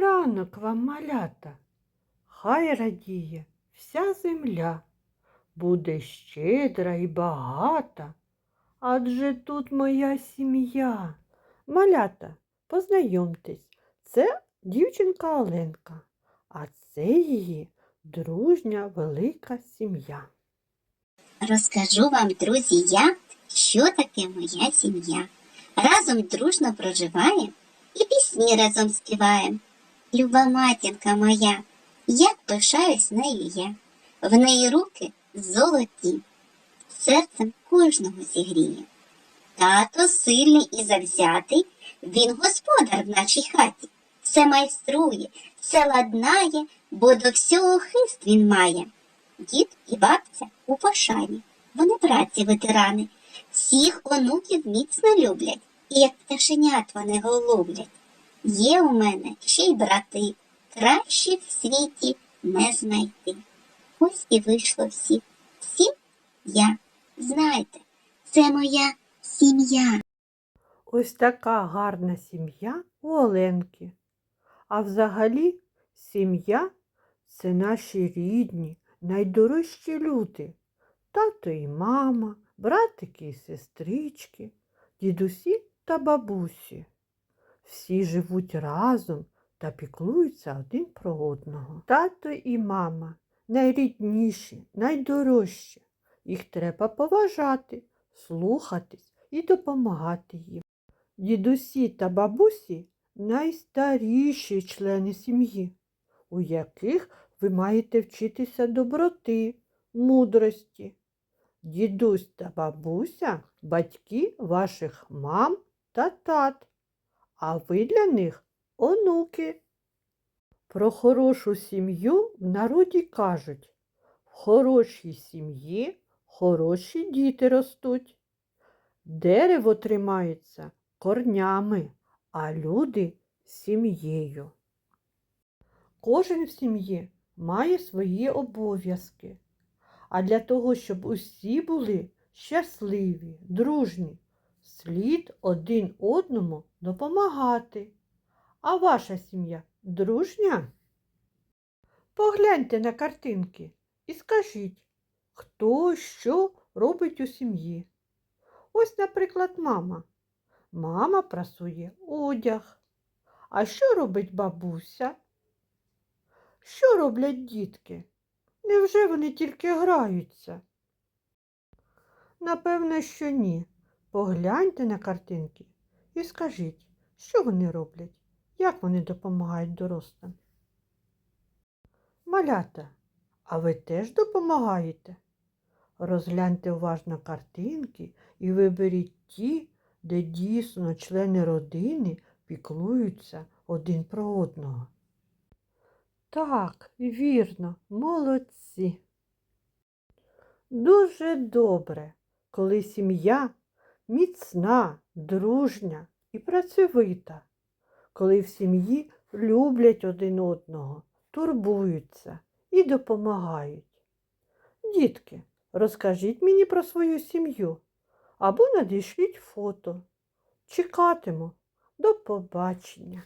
Ранок вам, малята. Хай радіє вся земля, буде щедра і багата, адже тут моя сім'я. Малята, познайомтесь, це дівчинка Оленка, а це її дружня велика сім'я. Розкажу вам, друзі, я, що таке моя сім'я. Разом дружно проживаєм і пісні разом співаєм. Люба матінка моя, як пишаюсь нею я. В неї руки золоті, серцем кожного зігріє. Тато сильний і завзятий, він господар в нашій хаті. Все майструє, все ладнає, бо до всього хист він має. Дід і бабця у пошані, вони братці ветерани, всіх онуків міцно люблять, і як пташенят вони голублять. Є у мене ще й брати, кращі в світі не знайти. Ось і вийшло всі. Всі я. Знайте, це моя сім'я. Ось така гарна сім'я у Оленки. А взагалі сім'я це наші рідні, найдорожчі люди. Тато і мама, братики і сестрички, дідусі та бабусі. Всі живуть разом та піклуються один про одного. Тато і мама найрідніші, найдорожчі. Їх треба поважати, слухатись і допомагати їм. Дідусі та бабусі найстаріші члени сім'ї, у яких ви маєте вчитися доброти, мудрості. Дідусь та бабуся батьки ваших мам та тат, а ви для них онуки. Про хорошу сім'ю в народі кажуть, в хорошій сім'ї хороші діти ростуть. Дерево тримається корнями, а люди сім'єю. Кожен в сім'ї має свої обов'язки. А для того, щоб усі були щасливі, дружні, слід один одному допомагати. А ваша сім'я дружня? Погляньте на картинки і скажіть, хто що робить у сім'ї. Ось, наприклад, мама. Мама прасує одяг. А що робить бабуся? Що роблять дітки? Невже вони тільки граються? Напевне, що ні. Погляньте на картинки і скажіть, що вони роблять, як вони допомагають дорослим. Малята, а ви теж допомагаєте? Розгляньте уважно картинки і виберіть ті, де дійсно члени родини піклуються один про одного. Так, вірно, молодці. Дуже добре, коли сім'я міцна, дружня і працьовита, коли в сім'ї люблять один одного, турбуються і допомагають. Дітки, розкажіть мені про свою сім'ю або надішліть фото. Чекатиму. До побачення.